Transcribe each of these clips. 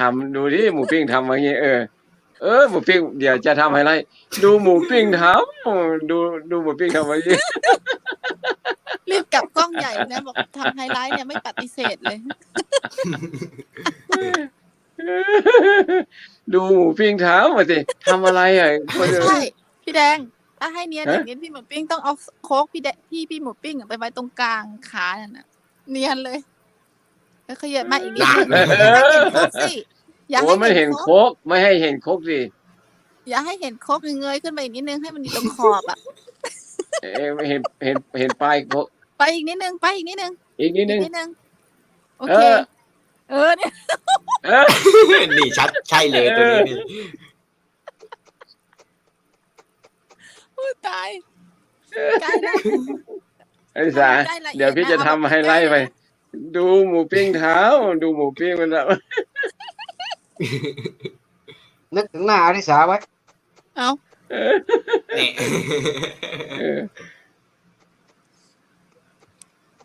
ทำดูที่หมูปิ้งทำอย่างงี้เออเออหมูปิ้งเดี๋ยวจะทำไฮไลท์ดูหมูปิ้งทำดูดูหมูปิ้งทำอย่างงี้รีบกลับกล้องใหญ่นะบอกทำไฮไลท์เนี่ยไม่ปฏิเสธเลย ดูหมูปิ้งเท้ามาสิทำอะไรอะคนไม่เดียวใช่พี่แดงถ้าให้เนียนฮะอย่างนี้พี่หมูปิ้งต้องเอาโค้กพี่แดงพี่พี่หมูปิ้งอะไปไว้ตรงกลางขาเนี่ยนะเนียนเลย แล้วขยับมาอีกนิดนึงเออย่าให้อเห็นโค้กสิอย่าโอ้ให้ไม่เห็นโค้กโคกไม่ให้เห็นโคกสิอย่าให้เห็นโค้กเงยๆขึ้นไปอีกนิดนึงให้มันอยู่ตรงขอบอะ เอ้ยเห็นเห็นเห็นปลายโคกไปอีกนิดนึงไปอีกนิดนึงอีกนิดอีนึกงนิดนึงโอเอเคอเออเนี่ยเออนี่ชัดใช่เลยตัวนี้นี่โอ้ยตายใกล้แล้ว ไอ้สาได้ละเอียดเดี๋ยวพี่จะนะทำเอาแบบไฮไลท์ใกไปล้นะ ดูหมูปิ้งเท้า ดูหมูปิ้งมันแบบนึกถึงหน้าอริสาไว้เอานี่ เออ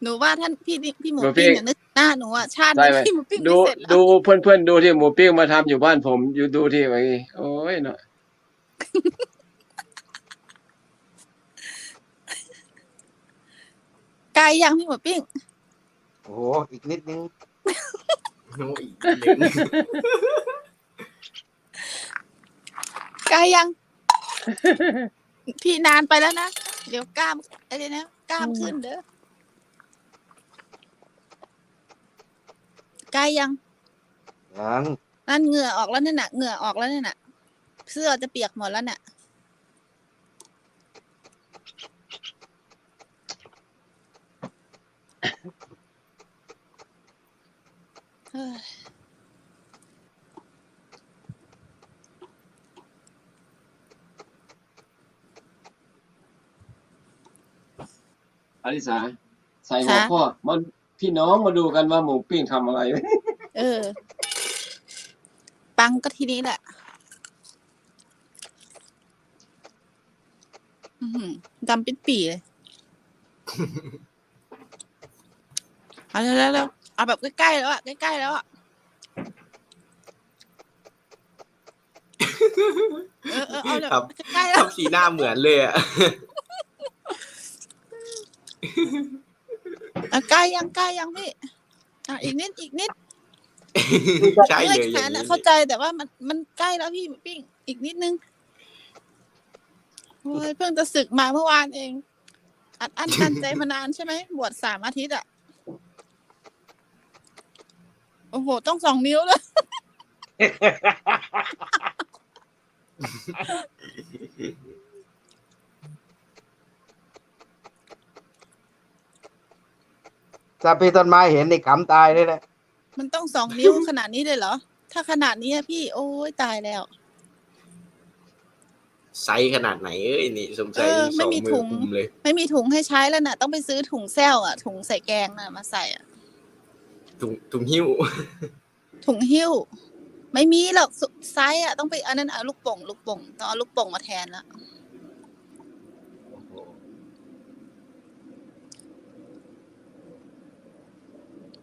หนูว่าท่านพี่พี่หมูหมูปิ้ปิ้ง งเนี่ยนึกหน้าหนูอะชาติได้นี้ไหมพี่หมูปิ้งดูไม่เสร็จแล้วดูเพื่อนเพื่อนๆดูที่หมูปิ้งมาทำอยู่บ้านผมอยู่ดูที่ไว้โอ้ยเนาะไกลยังพี่หมูปิ้ง โอ้โห อีกนิดนึงโอ้ยหนึ่งไกลยัง พี่นานไปแล้วนะ เดี๋ยวกล้ามอะไรนะกล้ามขึ้นเด้อไกลยังยังนั่นเหงื่อออกแล้วนั่นน่ะเหงื่อออกแล้วนั่นน่ะ เสื้อจะเปียกหมดแล้วน่ะเฮ้ย อลิสาใส่หัวข้อมันพี่น้องมาดูกันว่าหมูปิ้งทำอะไร เออ ปังก็ทีนี้แหละอื้อหือดำปิดปีเลย เอาเร็วๆเร็วๆ เอาแบบใกล้ๆแล้วอะใกล้ๆแล้วอะเออเออเอาแบบครับใกล้ๆแล้วทำสีหน้าเหมือนเลยอะอะใกล้ยังใกล้ยังพี่อะอีกนิดอีกนิดใช่เลยแขอย่างนนี้นะเข้าใจแต่ว่ามันมันใกล้แล้วพี่ปิ้งอีกนิดนึงโอ้ยเพิ่งจะศึกมาเมื่อวานเอง อัดอั้นตันใจมานานใช่ไหมบวชสามอาทิตย์อะ โอ้โห ต้องสองนิ้วเลย ถ้าพี่ต้นไม้เห็นนี่ขำตายเลยแหละมันต้องสองนิ้ว ขนาดนี้เลยเหรอ ถ้าขนาดนี้อะพี่โอ้ยตายแล้ว ไซส์ขนาดไหนเอ้ยนี่สงสัยเออสไม่องมีมืถุอง คุมเลย ไม่มีถุงให้ใช้แล้วน่ะ ต้องไปซื้อถุงแซลอะ ถุงใส่แกงน่ะ มาใส่อะ ถุงถุงหิ้ว ถุงหิ้ว ไม่มีหรอกสุไซส์อะต้องไปอันนั้นเอาลูกโป่งลูกโป่งต้องเอาลูกโป่งมาแทนละ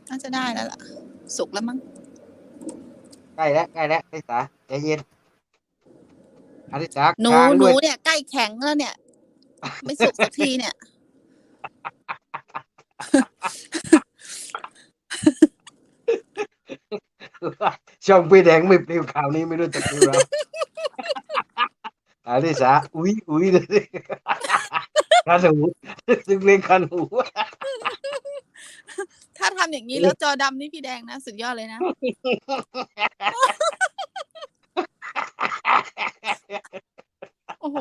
น่าจะได้แล้วล่ะ สุกแล้วมั้งใกล้แล้วใกล้แล้วอริสาใจเย็นอริสาหนูกลางหนูด้วยเนี่ยใกล้แข็งแล้วเนี่ย ไม่สุกสักทีเนี่ย ช่องพี่แดงไม่ปลิวข่าวนี้ไม่รู้จะปลิวเราอริสาอุ้ยอุ้ยเลยคันหูซึ่งเรียกคันหูถ้าทำอย่างนี้แล้วจอดำนี่พี่แดงนะ สุดยอดเลยนะ โอ้โห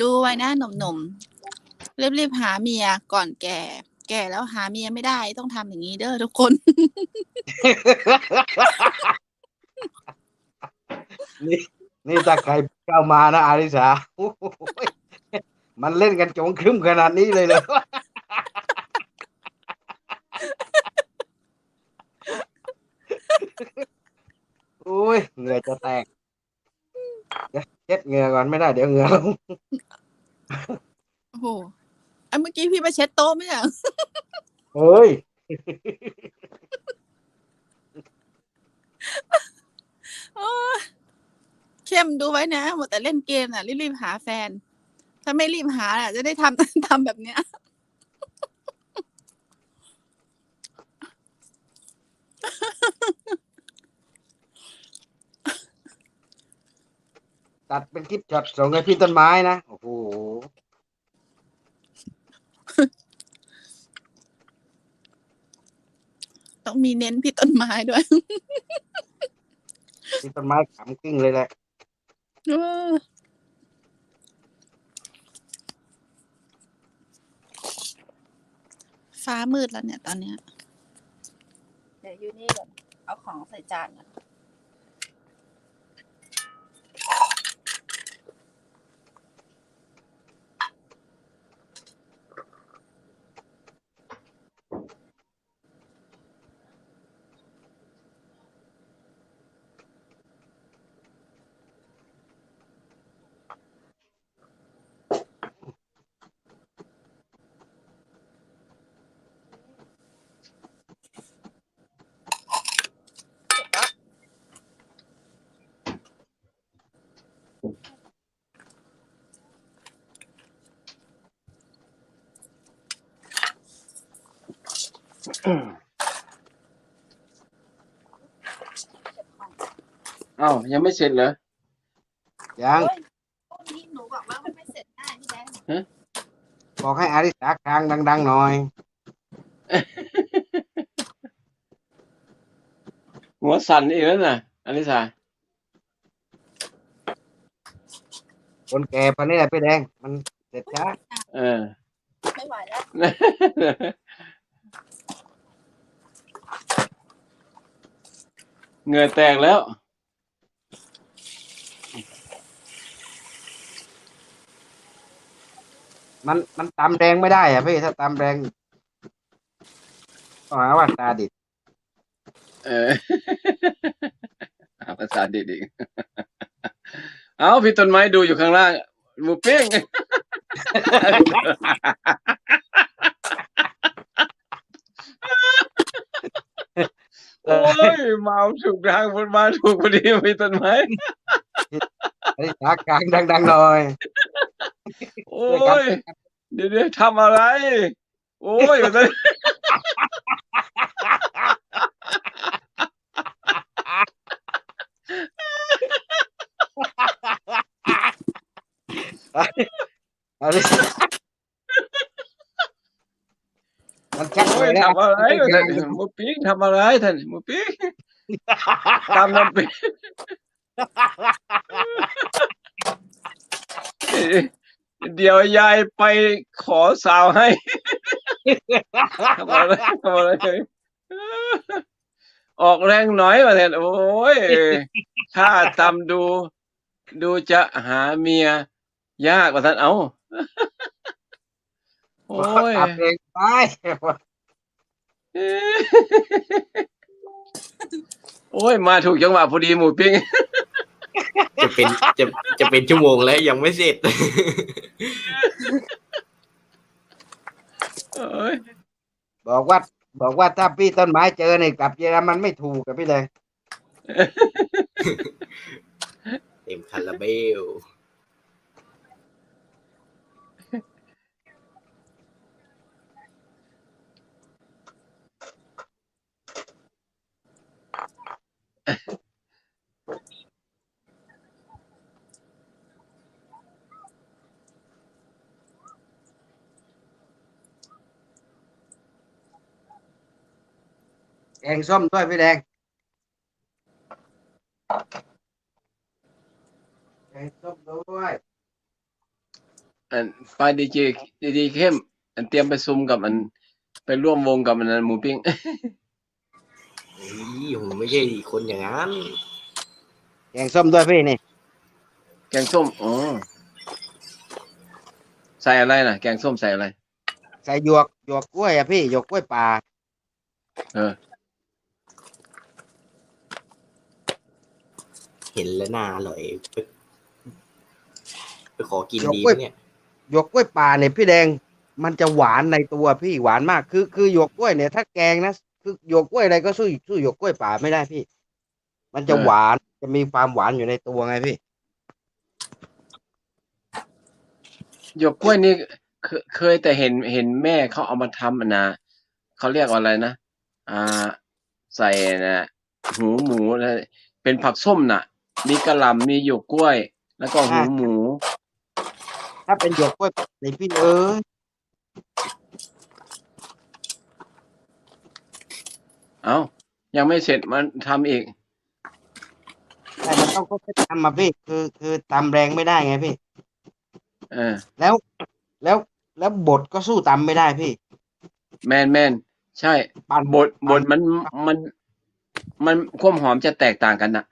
ดูไว้นะหนุ่มๆรีบๆหาเมียก่อนแก่ แก่แล้วหาเมียไม่ได้ต้องทำอย่างนี้เด้อทุกคน นี่นี่ถ้าใครเข้ามานะอาริสาโอ้โหมันเล่นกันจงครึ้มขนาดนี้เลยเหรอโอ้ยเหงื่อจะแตก เดี๋ยวใจช็ดเหงื่อก่อนไม่ได้เดี๋ยวเหงื่อลงโอ้โหอันเมื่อกี้พี่ไปเช็ดโต๊ะไม่ใช่เหรอเฮ้ยโอ้ยเข้มดูไว้นะหมดแต่เล่นเกมน่ะ รีบๆหาแฟน ถ้าไม่รีบหาอะ จะได้ทำ ทำแบบเนี้ย ตัดเป็นคลิปช็อตส่งให้พี่ต้นไม้นะ โอ้โห ต้องมีเน้นพี่ต้นไม้ด้วยพี่ต้นไม้ขำกิ้งเลยแหละเออฟ้ามืดแล้วเนี่ยตอนเนี้ย เดี๋ยวอยู่นี่ก่อนเอาของใส่จานก่อน อ้ายังไม่เสร็จเหรอ ยังโอ้ยนี่หนูบอกว่ามันไม่เสร็จง่ายพี่แดงบอกให้อาริสาคางดัง ๆ หน่อย หัวสั่นอีกแล้วน่ะอลิสา คนแก่พันนี้แหละพี่แดง มันเสร็จช้าเออ ไม่ไหวแล้ว เหงื่อแตกแล้ว มันมันตำแดงไม่ได้อะพี่ถ้าตำแดงก็หาว่าตาดิด เออ หาภาษาดีดี เอาพี่ต้นไม้ดูอยู่ข้างล่างหมูปิ้ง โอ้ยเมาถูกทางคนมาถูกพอดีพี่ต้นไม้อาริสาคางดังๆหน่อย โอ้ยเดี๋ยวเดี๋ยวทำอะไร โอ้ยมันจะอาริสา มันชักโอ้ไปยแล้วทำอะไรท่านหมูปิ้งทำอะไรท่านหมูปิ้งตามน้ำปิ้งเดี๋ยวยายไปขอสาวให้ทำอะไรทำอะไรออกแรงหน่อยมาแทนโอ้ยถ้าตำดู ดูจะหาเมีย ยากกว่าท่านเอาโอ้ยตับเองไปโอ้ย มาถูกจังหวะพอดีหมูปิ้ง จะเป็นจะจะเป็นชั่วโมงแล้วยังไม่เสร็จเอ้ยบอกว่า บอกว่าถ้าพี่ต้นไม้เจอเนี่ยกลับเยอรมันไม่ถูกกับพี่เลย เต็มคาราเบล แกงส้มด้วยพี่แดง แกงส้มด้วย อันไปดีเจดีเข้ม อันเตรียมไปซุ่มกับอัน ไปร่วมวงกับอันนั้นหมูปิ้ง ผมไม่ใช่คนอย่างนั้น แกงส้มด้วยพี่นี่ แกงส้มอ๋อใส่อะไรน่ะ แกงส้มใส่อะไร ใส่หยวกหยวกกล้วยอะพี่หยวกกล้วยป่า เออ เห็นแล้วน่าอร่อยไปขอกินดียกเว้ยปะเนี่ย หยวกกล้วยป่าเนี่ยพี่แดง มันจะหวานในตัวพี่หวานมาก คือคือหยวกกล้วยเนี่ยถ้าแกงนะ คือหยวกกล้วยอะไรก็สู้สู้หยวกกล้วยป่าไม่ได้พี่ มันจะเออหวานจะมีความหวานอยู่ในตัวไงพี่ หยวกกล้วยนี่เคยเคยแต่เห็นเห็นแม่เขาเอามาทำอะนะเขาเรียกว่าอะไรนะอ่า ใส่นะหูหมูนะเป็นผักส้มน่ะ มีกระหล่ำมีหยวกกล้วย แล้วก็หูหมู ถ้าเป็นหยวกกล้วยในพี่เอ้ย เอ้า ยังไม่เสร็จมันทำอีก แต่มันต้องค่อยๆทำมาพี่ คือคือตำแรงไม่ได้ไงพี่ เออ แล้วแล้วแล้วบทก็สู้ตำไม่ได้พี่ แมนแมนใช่ ปั่นบทบทมันมัน มันความหอมจะแตกต่างกันน่ะ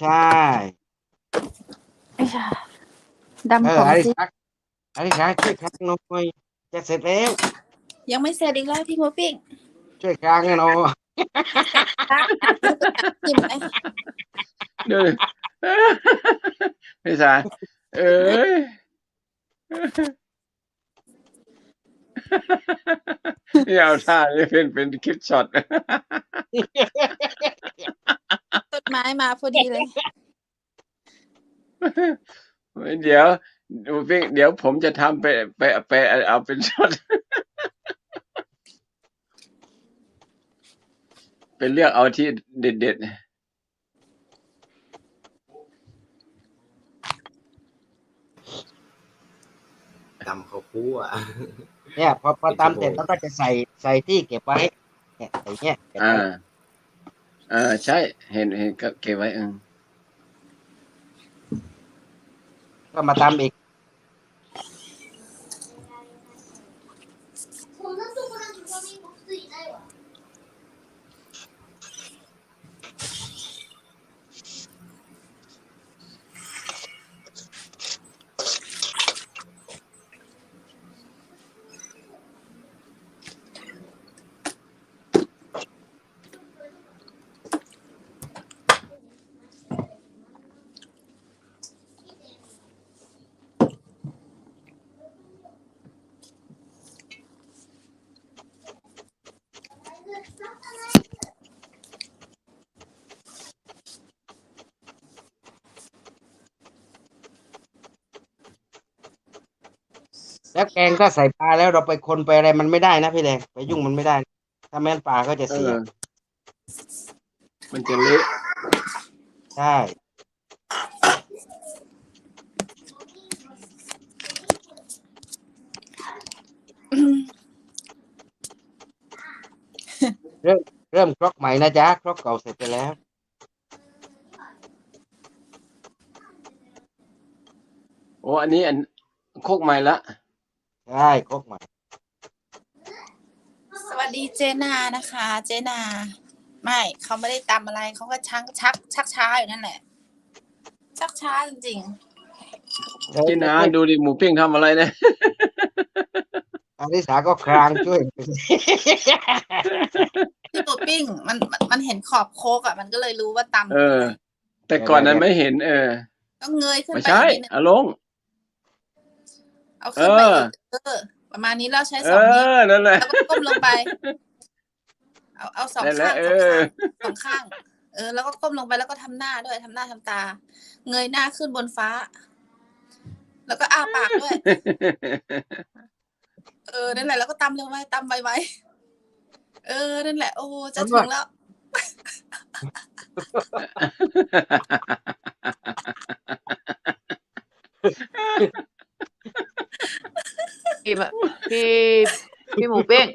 ใช่ไอ้ชาเอดำอของอาริจริงชักอาริชักช่วยครั้งหน่อยจะเสร็จแล้ว ยังไม่เสร็จอีกแล้วพี่หมูปิ้งช่วยครั้งหน่อย จิ้มไหมเดูดิพี่สายเอ้ยนี่เอาท่านี่เป็นเป็นคลิปช็อตต้นไม้มาพอดีเลย เดี๋ยวดูพี่เดี๋ยวผมจะทำไปไปไปเอาเป็นช็อต เป็นเลือกเอาที่เด็ดๆตำข้าวคั่วเนี่ยพอพอเป็นตำเสร็จชั่วโมงแล้วก็จะใส่ใส่ที่เก็บไว้เนี่ยใส่เนี่ยเก็บอ่าไว้อ่าใช่ เห็นเห็นก็เก็บไว้เออ ก็มาตำอีก แล้วแกงก็ใส่ปลาแล้วเราไปคนไปอะไรมันไม่ได้นะพี่แดงไปยุ่งมันไม่ได้ ถ้าแม่นปลาก็จะเอเสียอมันจะเละใช่เริ่มเริ่มครกใหม่นะจ๊ะครกเก่าเสร็จไปแล้ว โอ้อันนี้อันโคกใหม่ละ ใช่ครกใหม่สวัสดีเจนานะคะ เจนา ไม่เขาไม่ได้ตำอะไรเขาก็ชักชัก ชักช้าอยู่นั่นแหละ ชักช้าจริงจินะดูดิหมูปิ้งทำอะไรเนี่ยอาริสาก็ครางช่วยๆพี่หมูปิ้งมันมันมันเห็นขอบโคกอะ มันก็เลยรู้ว่าตำเออ แต่ก่อนนั้นไม่เห็น เออ ต้องเงยขึ้นไม่ไปใช่อีกนิดนึงอาลง เอาขึ้นไปเอออีก เออ ประมาณนี้เราใช้เอสองนิ้วอนั่นแหละแล้วก็ก้มลงไป เอาเอาสองนั่นแหข้าละงเอสองข้างอสองข้าง เออ แล้วก็ก้มลงไปแล้วก็ทำหน้าด้วยทำหน้าทำตา เงยหน้าขึ้นบนฟ้า แล้วก็อ้าปากด้วย เออ นั่นแหละ แล้วก็ตำเร็วไว้ตำไวๆเออ นั่นแหละ โอ้ จะถึงแล้ว พี่มะพี่พี่หมูเป้ง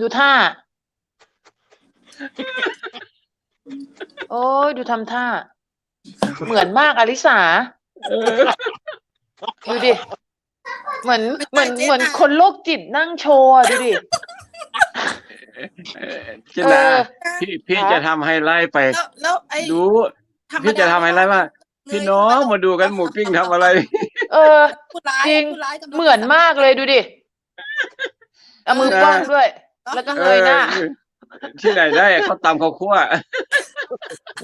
ดูท่า โอ้ยดูทำท่า เหมือนมากอลิสาเออดูดิ เหมือนไม่เหมือนใช่เจ๊เหมือนน่ะคนโรคจิตนั่งโชว์อะดูดิเออจินะเออ พี่พี่ครับจะทำไฮไลท์ไป แล้วแล้วไอ้ดู ธรรมดาพี่จะทำไฮไลท์ว่า พี่น้องมาดูกันหมูปิ้งทำอะไร เออ ผู้ร้ายจริง ผู้ร้ายกำลังเหมือนมากเลยดูดิเอามือกว้างด้วย แล้วก็เงยหน้า เออที่ไหนได้เขาตำเขาวคั่ว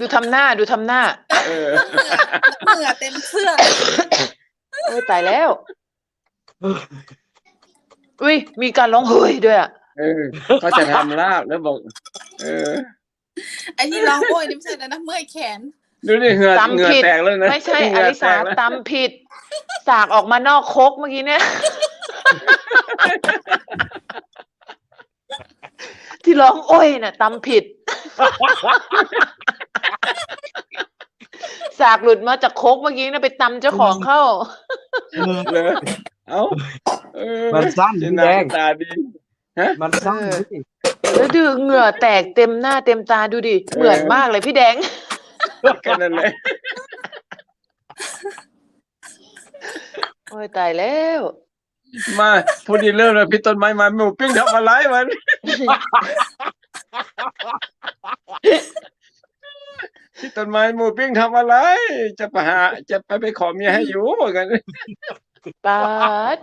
ดูทำหน้าดูทำหน้าเออ เหงื่อเต็มเสื้อโอ้ยตายแล้วอุ้ยมีการร้องเฮ้ยด้วยอะเออเขาจะทำลาบแล้วบอก เออ ไอ้ที่ร้องโอ้ยนี่ไม่ใช่แล้วนะเมื่อยแขน ดูนี่เหงื่อตำเหงื่อผิดแตกแล้วนะไม่ใช่เหองื่ลิสาแตกแล้วตำผิด สากออกมานอกคกเมื่อกี้เนี่ย ที่ร้องโอ้ยน่ะตำผิด สากหลุดมาจากคกเมื่อกี้นะไปตำเจ้าของเข้าเลยเอ้าเออมันสั้นเจพี่นาแดง ตาดี มันสั้นเออ พี่แล้วดูเหงื่อแตกเต็มหน้าเต็มตาดูดิ เหมือนมากเลยพี่แดง แค่นั้นเลยโอ้ยตายแล้ว มาพูดดีเริ่มเลยพี่ต้นไม้มาหมูปิ้งทำอะไรมันพี่ต้นไม้หมูปิ้งทำอะไร จะไปหา จะไปไปขอเมียให้อยู่เหมือนกันปาด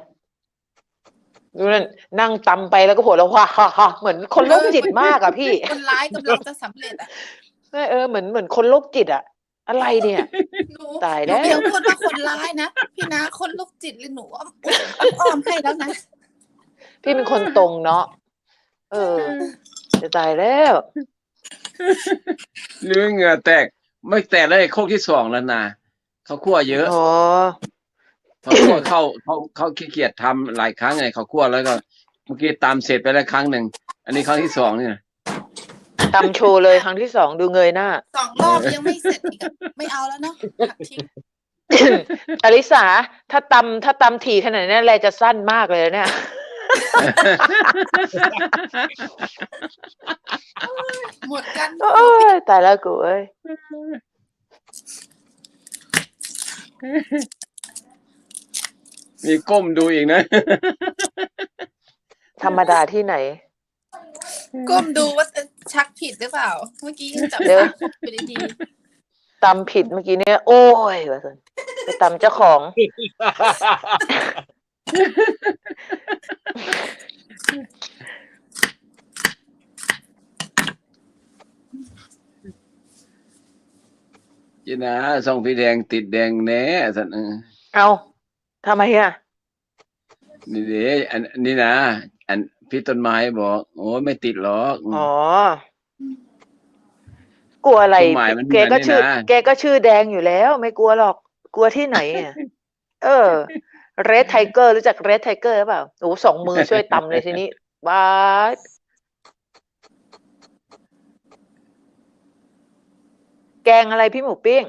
ดูนั่นนั่งตำไปแล้วก็หัวเราะว่าฮ่าฮ่าเหมือนคนโรคจิตมากอะพี่ คนร้ายกำลังจะสำเร็จอะ เออเหมือนเหมือนคนโรคจิตอะอะไรเนี่ย หนูตายหแล้นูวเพียงพูดว่าคนร้ายนะ พี่นาคนโรคจิตเลยหนูอ้อมอ้อมให้แล้วนะพี่เป็นคนตรงเนาะเออ จะตายแล้ว หรือเหงื่อแตกไม่แตกเลยโคกที่สองแล้วนะเขาคั่วเยอะอ๋อ เขาคั่วเข้าเขาเขาขี้เกียจทำหลายครั้งไงเขาคั่วแล้วก็เมื่อกี้ตามเสร็จไปแล้วครั้งหนึ่งอันนี้ครั้งที่สองเนี่ย ตำโชว์เลยครั้งที่สองดูเงยหน้า สองรอบยังไม่เสร็จอีกอะไม่เอาแล้วเนาะหักทิ้งอลิสาถ้าตำถ้าตำถี่ขนาดนี้แลจะสั้นมากเลยนะเนี่ย หมดกันโอ้ยตายแล้วกูเอ้ยมีก้มดูอีกนะ ธรรมดาที่ไหน ก้มดูว่า ชักผิดหรือเปล่า เมื่อกี้ยังจับเดี๋ยว ชักไปดีตำผิดเมื่อกี้เนี่ยโอ้ยว่าสันไปตำเจ้าของจีนะส่องพี่แดงติดแดงแน่สันเออเอาทำไมอะ นี่เด้อันนี่นะอัน พี่ต้นไม้บอก โอ้ยไม่ติดหรอก อ๋อ กลัวอะไรเครื่องหมายมันแกก็เหมือนนี่ชื่อนะ แกก็ชื่อแดงอยู่แล้ว ไม่กลัวหรอก กลัวที่ไหนอะเออ เรดไทเกอร์รู้จักเรดไทเกอร์หรือเปล่าโอ้สองมือช่วยตำเลยทีนี้บาสแกงอะไรพี่หมูปิ้ง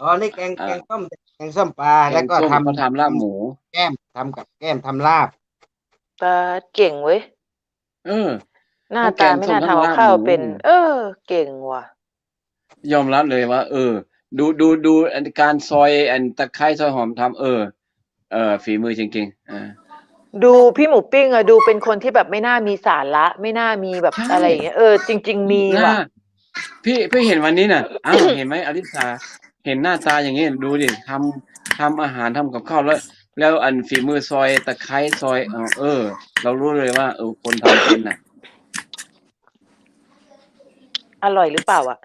อ๋อนี่แกงแกงส้มแกงส้มปลาแล้วก็แงส้มทำเขาทำลาบหมู แก้มทำกับแก้มทำลาบ บาสเก่งเว้ยเออหน้าทั้งแกตางไม่น่าส้มทั้งทำกับลาบข้าวหมูเป็น เออ เก่งว่ะ ยอมรับเลยว่า เออ ดูดูดูอันการซอยอันตะไคร้ซอยหอมทำเออ เออ ฝีมือจริงๆอ่าดูพี่หมูปิ้งอะดูเป็นคนที่แบบไม่น่ามีสาระ ไม่น่ามีแบบใช่อะไรอย่างเงี้ยเออจริง ๆ มีหว่ะน้าพี่พี่เห็นวันนี้น่ะอ้าวเห็นไหมอลิสาเห็นหน้าตาอย่างนี้ดูดิทำทำอาหารทำกับข้าวแล้ว แล้วอันฝีมือซอยตะไคร้ซอยเออเออ เรารู้เลยว่า เออคนทำเป็นน่ะ อร่อยหรือเปล่าอะ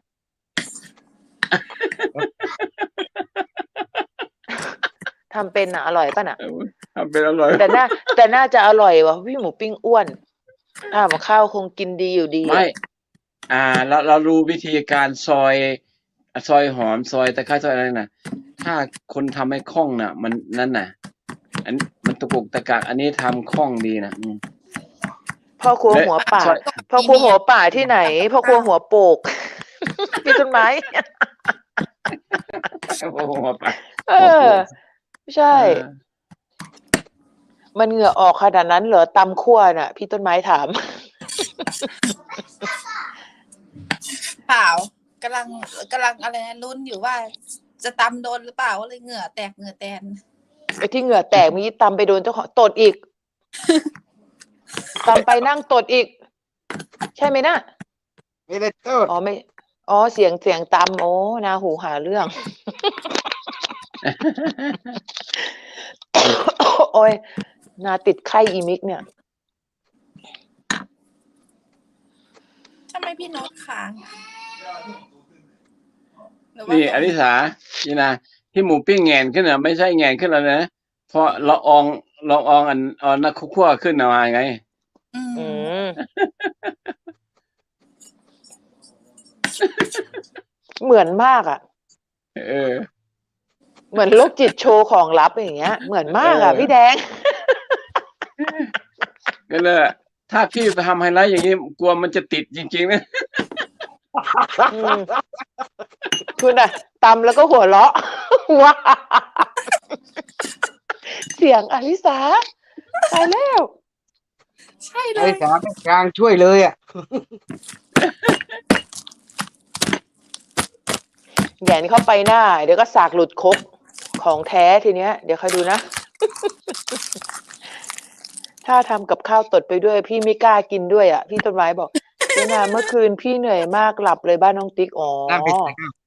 ทำเป็นอะอร่อยป่ะน่ะเออทำเป็นอร่อยแต่น่าแต่น่าจะอร่อยว่ะพี่หมูปิ้งอ้วนทำกับข้าวคงกินดีอยู่ดีอะไม่อ่าเราเรารู้วิธีการซอยซอยหอมซอยตะไคร้ซอยอะไรน่ะ ถ้าคนทำให้คล่องน่ะ มันนั่นน่ะ อันมันตะกุกตะกักอันนี้ทำคล่องดีนะอืม พ่อครัวและ หัวป่าซอยพ่อครัวหัวป่าที่ไหน พ่อครัวหัวโปกพี่ต้นไม้ โอ้โหไปเออ ใช่เออมันเหงื่อออกขนาดนั้นเหรอตำขั้วน่ะ พี่ต้นไม้ถามๆเปล่ากำลังกำลังอะไรนะลุ้นอยู่ว่า จะตำโดนหรือเปล่าก็เลยเหงื่อแตกเหงื่อแตน ไอ้ที่เหงื่อแตกเมื่อกี้ตำไปโดนเจ้าของตดอีกตำไปนั่งตดอีก ใช่ไหมนะไม่ได้โทษอ๋อไม่ อ๋อเสียงเสียงตำโอ้นาหูหาเรื่อง โอ้ยนาติดไข้อีมิกเนี่ยำไมพี่โน้ตค้างหรือว่านี่อลิสานี่นะ ที่หมูปิ้งแงนขึ้นอะไม่ใช่แงนขึ้นแล้วนะเพราะละอองละอองอันเอันนักคั่วขึ้นมาไง อือืมมเหมือนมากอะ เออ เหมือนโรคจิตโชว์ของลับอย่างเงี้ย เหมือนมากอะ เออ พี่แดง ก็เลยถ้าพี่ไปทำไฮไลท์อย่างนี้กลัวมันจะติดจริงๆนะ อืม คุณอะตำแล้วก็หัวเราะว้าเสียงอลิสาตายแล้ว ใช่เลไอ้ย สามกลางช่วยเลยอะแหงนเข้าไปหน้า เดี๋ยวก็สากหลุดคกของแท้ทีเนี้ย เดี๋ยวคอยดูนะ ถ้าทำกับข้าวตดไปด้วย พี่ไม่กล้ากินด้วยอะ พี่ต้นไม้บอกเจนาเมื่อคืนพี่เหนื่อยมากหลับเลยบ้านน้องติ๊กอ๋อน้ำเป็นไงครับ